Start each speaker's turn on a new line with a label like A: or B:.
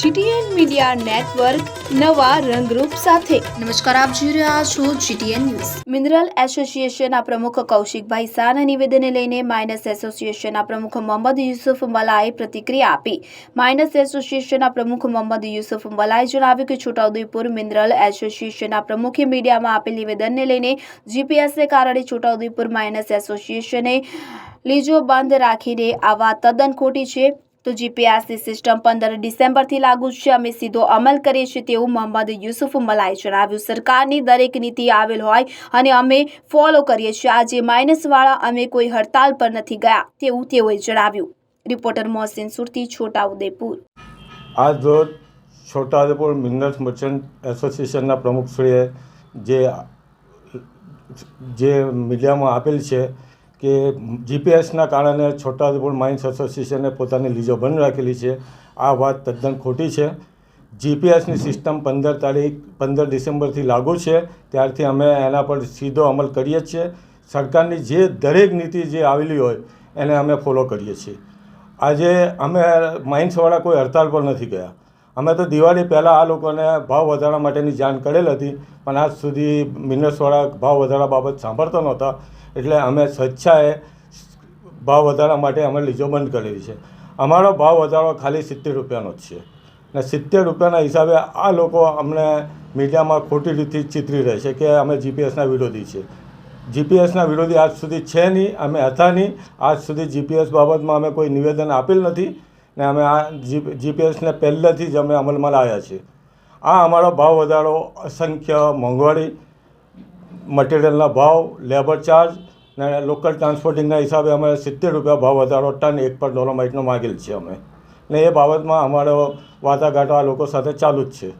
A: GTN media network નવા રંગરૂપ સાથે.
B: નમસ્કાર આપ જોઈ રહ્યા છો જીટીએન ન્યૂઝ.
A: મિનરલ એસોસિએશનના પ્રમુખ કૌશિકભાઈ શાહના નિવેદનને લઈને માઇનસ એસોસિએશનના પ્રમુખ મોહમ્મદ યુસુફ મલાએ પ્રતિક્રિયા આપી. માઇનસ એસોસિએશનના પ્રમુખ મોહમ્મદ યુસુફ મલાએ જણાવ્યું કે છોટાઉદેપુર મિનરલ એસોસિએશનના પ્રમુખે મીડિયામાં આપેલ નિવેદનને લઈને જીપીએસને કારણે છોટાઉદેપુર માઇનસ એસોસિએશને લીજો બંધ રાખીને આવા તદ્દન ખોટી છે. તો જીપીએસની સિસ્ટમ પંદર ડિસેમ્બરથી લાગુ છે. અમે સીધો અમલ કરીએ છીએ તેવું મોહમ્મદ યુસુફ મલાએ જણાવ્યું. સરકારની દરેક નીતિ આવેલ હોય અને અમે ફોલો કરીએ છીએ. આજે માઇનસવાળા અમે કોઈ હડતાલ પર નથી ગયા તેવું તેઓએ જણાવ્યું. રિપોર્ટર મોહસિન સુરતી, છોટાઉદેપુર.
C: આજ રોજ છોટાઉદેપુર મિનરલ્સ મર્ચન્ટ એસોસિએશનના પ્રમુખશ્રીએ જે જે મીડિયામાં આપેલ છે કે જીપીએસના કારણે છોટાઉદેપુર માઇન્સ એસોસિએશને પોતાની લીજો બંધ રાખેલી છે. આ વાત તદ્દન ખોટી છે. જીપીએસની સિસ્ટમ પંદર તારીખ, પંદર ડિસેમ્બરથી લાગુ છે. ત્યારથી અમે એના પર સીધો અમલ કરીએ છીએ. સરકારની જે દરેક નીતિ જે આવેલી હોય, એને અમે ફોલો કરીએ છીએ. આજે અમે માઇન્સવાળા કોઈ હડતાલ પર નથી ગયા. અમે તો દિવાળી પહેલાં આ લોકોને ભાવ વધારા માટેની જાણ કરેલ હતી, પણ આજ સુધી મિનરલ્સવાળા ભાવ વધારા બાબત સાંભળતા નહોતા, એટલે અમે સ્વેચ્છાએ ભાવ વધારા માટે અમે લીજો બંધ કરેલી છે. અમારો ભાવ વધારો ખાલી સિત્તેર રૂપિયાનો જ છે. ને સિત્તેર રૂપિયાના હિસાબે આ લોકો અમને મીડિયામાં ખોટી રીતે ચિતરી રહે છે કે અમે જીપીએસના વિરોધી છે જીપીએસના વિરોધી આજ સુધી છે નહીં, અમે હતા નહીં, આજ સુધી જીપીએસ બાબતમાં અમે કોઈ નિવેદન આપેલ નથી. ને અમે આ જીપીએસને પહેલેથી જ અમે અમલમાં લાવ્યા છીએ. આ અમારો ભાવ વધારો, અસંખ્ય મોંઘવારી મટિરિયલના ભાવ લેબર ચાર્જ ને લોકલ ટ્રાન્સપોર્ટિંગના હિસાબે અમે સિત્તેર રૂપિયા ભાવ વધારો, ટન એક પર ડોલોમાઇટનો માગેલ છે અમે. ને એ બાબતમાં અમારો વાટાઘાટો આ લોકો સાથે ચાલુ જ છે.